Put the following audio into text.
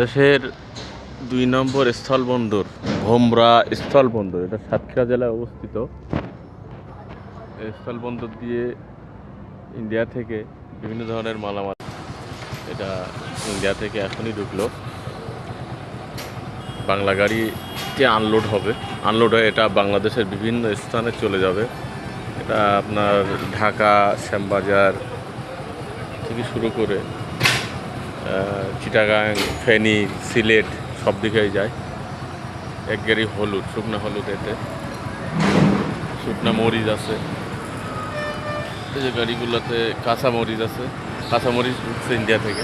দেশের দুই নম্বর স্থলবন্দর, ভোমরা স্থলবন্দর, এটা সাতক্ষীরা জেলায় অবস্থিত। স্থলবন্দর দিয়ে ইন্ডিয়া থেকে বিভিন্ন ধরনের মালামাল এটা ইন্ডিয়া থেকে এখনই ঢুকলো। বাংলা গাড়িতে আনলোড হবে। আনলোড হয়ে এটা বাংলাদেশের বিভিন্ন স্থানে চলে যাবে। এটা আপনার ঢাকা, শ্যামবাজার থেকে শুরু করে চিটাগাং, ফেনি, সিলেট সব দিকেই যায়। এক গাড়ি হলুদ, শুকনা হলুদ এতে। শুকনা মরিচ আছে। এই যে গাড়িগুলোতে কাঁচা মরিচ আছে। কাঁচা মরিচ ঢুকছে ইন্ডিয়া থেকে।